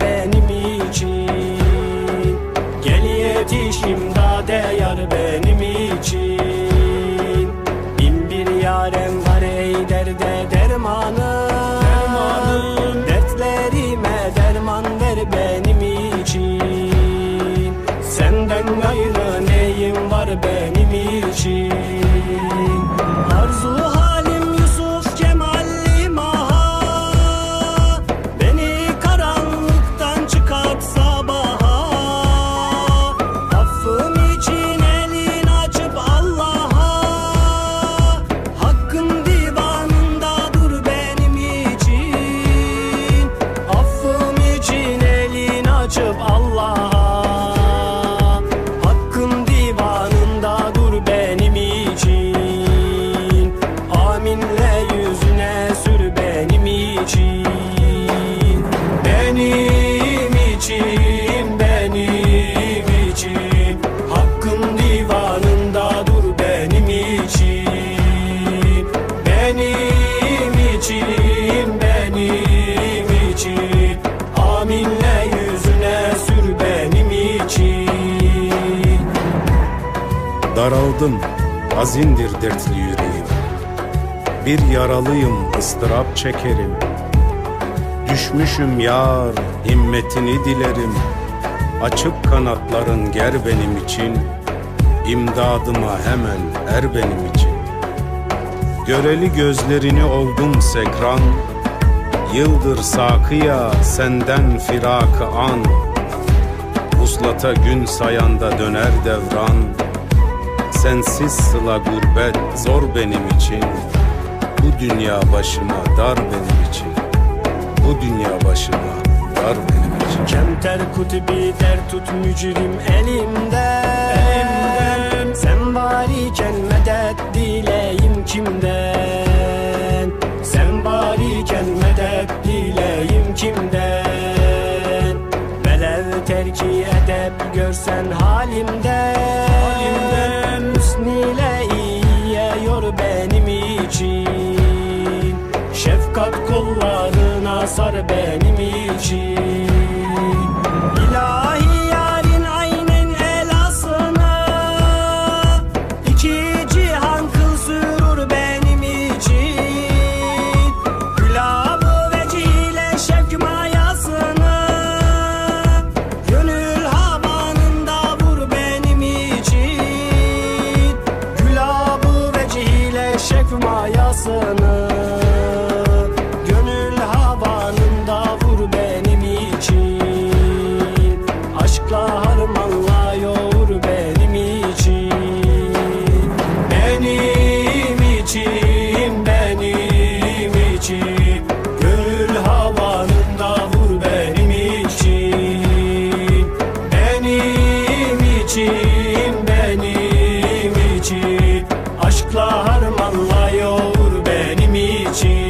benim için. Gel yetişim Daraldım, hazindir dertli yüreğim. Bir yaralıyım, ıstırap çekerim. Düşmüşüm yar, himmetini dilerim. Açık kanatların ger benim için. İmdadıma hemen er benim için. Göreli gözlerini oldum sekran. Yıldır sakıya senden firakı an. Vuslata gün sayanda döner devran. Sensiz sıla gurbet zor benim için. Bu dünya başıma dar benim için. Bu dünya başıma dar benim için. Kemter kutubi der tut mücrim elimden. Kimden Sen varken medet dileyim kimden için. Şefkat kollarına sar benim için. harmanla yoğur benim için.